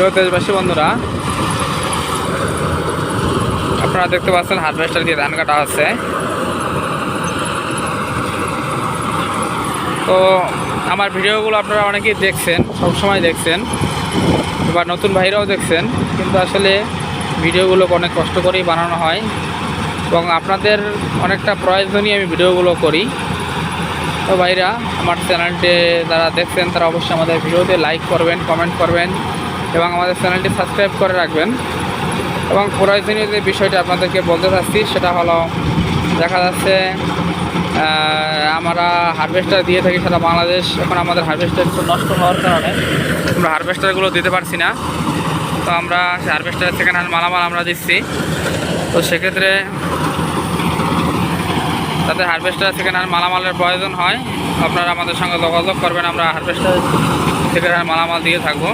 প্রিয় দেশবাসী, বন্ধুরা, আপনারা দেখতে পাচ্ছেন হারভেস্টার দিয়ে ধান কাটা আছে। তো, আমার ভিডিওগুলো আপনারা অনেকেই দেখছেন, সবসময় দেখছেন, বা নতুন ভাইরাও দেখছেন, কিন্তু আসলে ভিডিওগুলো অনেক কষ্ট করেই বানানো হয় এবং আপনাদের অনেকটা প্রয়োজনীয় আমি ভিডিওগুলো করি। তো ভাইরা, আমার চ্যানেলটি যারা দেখছেন, তারা অবশ্যই আমাদের ভিডিওতে লাইক করবেন কমেন্ট করবেন। এবং আমাদের চ্যানেলটি সাবস্ক্রাইব করে রাখবেন। এবং প্রয়োজনীয় যে বিষয়টা আপনাদেরকে বলতে চাচ্ছি, সেটা হলো, দেখা যাচ্ছে আমরা হারভেস্টার দিয়ে থাকি সারা বাংলাদেশ। এখন আমাদের হারভেস্টার একটু নষ্ট হওয়ার কারণে আমরা হারভেস্টারগুলো দিতে পারছি না। তো আমরা হারভেস্টার সেকেন্ড হ্যান্ড মালামাল আমরা দিচ্ছি। তো সেক্ষেত্রে তাদের হারভেস্টার সেকেন্ড হ্যান্ড মালামালের প্রয়োজন হয়। আপনারা আমাদের সঙ্গে যোগাযোগ করবেন, আমরা হারভেস্টার সেকেন্ড হ্যান্ড মালামাল দিয়ে থাকব।